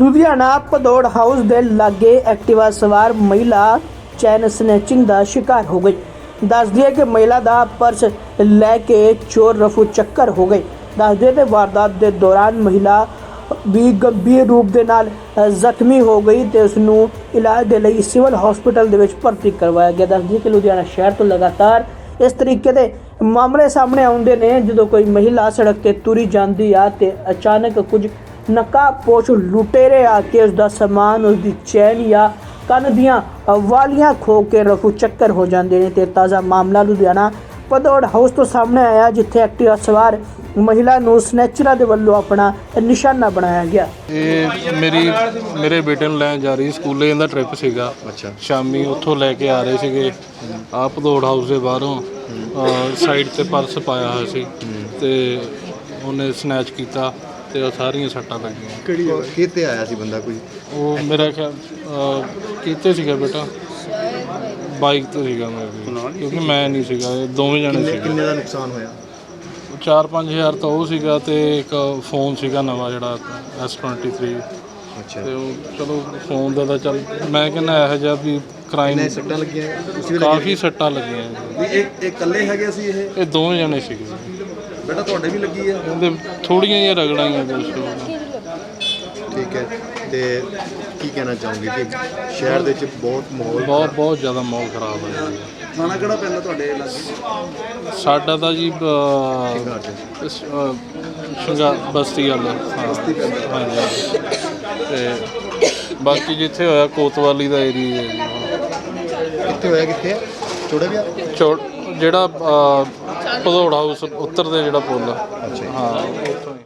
Ludhiana Padaur house ਦੇ ਲਾਗੇ Activa ਸਵਾਰ ਮਹਿਲਾ ਚੈਨ ਸਨੈਚਿੰਗ ਦਾ ਸ਼ਿਕਾਰ ਹੋ ਗਈ। ਦੱਸਦੀ ਹੈ ਕਿ ਮਹਿਲਾ ਦਾ ਪਰਸ ਲੈ ਕੇ ਚੋਰ ਰਫੂ ਚੱਕਰ ਹੋ ਗਏ। ਦੱਸਦੀ ਹੈ ਕਿ ਵਾਰਦਾਤ ਦੇ ਦੌਰਾਨ ਮਹਿਲਾ ਵੀ ਗੰਭੀਰ ਰੂਪ ਦੇ ਨਾਲ ਜ਼ਖਮੀ ਹੋ ਗਈ ਤੇ ਉਸ ਨੂੰ ਇਲਾਜ ਦੇ ਲਈ ਸਿਵਲ ਹਸਪੀਟਲ ਦੇ ਵਿੱਚ ਭਰਤੀ ਕਰਵਾਇਆ ਗਿਆ। ਦੱਸਦੀ ਹੈ ਕਿ ਲੁਧਿਆਣਾ ਸ਼ਹਿਰ ਤੋਂ ਲਗਾਤਾਰ ਇਸ ਤਰੀਕੇ ਦੇ ਮਾਮਲੇ ਸਾਹਮਣੇ ਆਉਂਦੇ ਨੇ, ਜਦੋਂ ਕੋਈ ਮਹਿਲਾ ਸੜਕ ਤੇ ਤੁਰੀ ਜਾਂਦੀ ਆ ਤੇ ਅਚਾਨਕ ਕੁਝ ਨਕਾਬਪੋਸ਼ ਲੁਟੇਰੇ ਆ ਕੇ ਉਸ ਦਾ ਸਮਾਨ ਉਸ ਦੀ ਚੈਨ ਜਾਂ ਕੰਨ ਦੀਆਂ ਵਾਲੀਆਂ ਖੋ ਕੇ ਰਫੂ ਚੱਕਰ ਹੋ ਜਾਂਦੇ ਨੇ ਤੇ ਤਾਜ਼ਾ ਮਾਮਲਾ ਲੁਧਿਆਣਾ ਪਦੌੜ ਹਾਊਸ ਤੋਂ ਸਾਹਮਣੇ ਆਇਆ ਜਿੱਥੇ ਐਕਟਿਵਾ ਸਵਾਰ ਮਹਿਲਾ ਨੂੰ ਸਨੈਚਰਾਂ ਦੇ ਵੱਲੋਂ ਆਪਣਾ ਨਿਸ਼ਾਨਾ ਬਣਾਇਆ ਗਿਆ। ਇਹ ਮੇਰੀ ਮੇਰੇ ਬੇਟੇ ਨੂੰ ਲੈਣ ਜਾ ਰਹੀ ਸਕੂਲੇ ਇਹਦਾ ਟ੍ਰਿਪ ਸੀਗਾ। ਅੱਛਾ। ਸ਼ਾਮੀ ਉੱਥੋਂ ਲੈ ਕੇ ਆ ਰਹੇ ਸੀਗੇ। ਆਹ ਭਦੌੜ ਹਾਊਸ ਦੇ ਬਾਹਰੋਂ ਸਾਈਡ ਤੇ ਪਰਸ ਪਾਇਆ ਹੋਇਆ ਸੀ। ਤੇ ਉਹਨੇ ਸਨੈਚ ਕੀਤਾ। ਤੇ ਉਹ ਸਾਰੀਆਂ ਸੱਟਾਂ ਲੱਗੀਆਂ ਕਿਹੜੀ ਜਗ੍ਹਾ? ਕਿਤੇ ਆਇਆ ਸੀ ਬੰਦਾ ਕੋਈ? ਉਹ ਮੇਰਾ ਖਿਆਲ ਅਹ, ਕੀਤੇ ਸੀਗਾ ਬੇਟਾ। ਬਾਈਕ ਤੇ ਸੀਗਾ ਮੈਂ ਵੀ ਕਿਉਂਕਿ ਮੈਂ ਨਹੀਂ ਸੀਗਾ ਇਹ ਦੋਵੇਂ ਜਣੇ ਕਿੰਨੇ ਸੀਗੇ। ਕਿੰਨੇ ਦਾ ਨੁਕਸਾਨ ਹੋਇਆ? 4-5000 ਤਾਂ ਉਹ ਸੀਗਾ ਤੇ ਇੱਕ ਫੋਨ ਸੀਗਾ ਨਵਾਂ ਜਿਹੜਾ S23 ਅੱਛਾ। ਤੇ ਉਹ ਚਲੋ ਫੋਨ ਦਾ ਤਾਂ ਚੱਲ ਮੈਂ ਕਹਿੰਦਾ ਇਹੋ ਜਿਹਾ ਵੀ ਕ੍ਰਾਈਮ ਕਿੰਨੇ ਸੱਟਾਂ ਲੱਗੀਆਂ? ਤੁਸੀਂ ਵੀ ਕਾਫੀ ਸੱਟਾਂ ਲੱਗੀਆਂ। ਜੀ। ਇਹ ਇਹ ਇਕੱਲੇ ਹੈਗੇ ਸੀ ਇਹ? ਇਹ ਦੋਵੇਂ ਜਣੇ ਸੀਗੇ। ਬੇਟਾ ਤੁਹਾਡੇ ਵੀ ਲੱਗੀ ਹੈ? ਉਹਦੇ ਥੋੜੀਆਂ ਜਿਹੀਆਂ ਰਗੜਾਈਆਂ ਦੋਸਤੋ ਠੀਕ ਹੈ ਤੇ ਕੀ ਕਹਿਣਾ ਚਾਹੋਗੇ ਕਿ ਸ਼ਹਿਰ ਦੇ ਵਿੱਚ ਬਹੁਤ ਮਾਹੌਲ ਬਹੁਤ ਬਹੁਤ ਜ਼ਿਆਦਾ ਮਾਹੌਲ ਖਰਾਬ ਹੈ ਜੀ। ਥਾਣਾ ਕਿਹੜਾ ਪੈਂਦਾ ਤੁਹਾਡੇ ਇਲਾਕੇ ਸਾਡਾ ਤਾਂ ਜੀ ਅਹ, ਸ਼ਿੰਗਾਰ ਚ। ਇਸ, ਅਹ, ਸ਼ਿੰਗਾ ਬਸਤੀ ਵਾਲਾ ਬਸਤੀ ਪੈਂਦਾ। ਹਾਂਜੀ ਤੇ ਬਾਕੀ ਜਿੱਥੇ ਹੋਇਆ ਕੋਤਵਾਲੀ ਦਾ ਏਰੀਆ ਹੈ ਜੀ। ਕਿੱਥੇ ਹੋਇਆ ਕਿੱਥੇ? ਹੈ ਚੋੜਾ ਵੀ ਜਿਹੜਾ ਅਹ, ਭਦੌੜ ਹਾਊਸ ਉੱਤਰ ਦੇ ਜਿਹੜਾ ਪੁੱਲ ਆ। ਹਾਂ ਉੱਥੋਂ ਹੀ।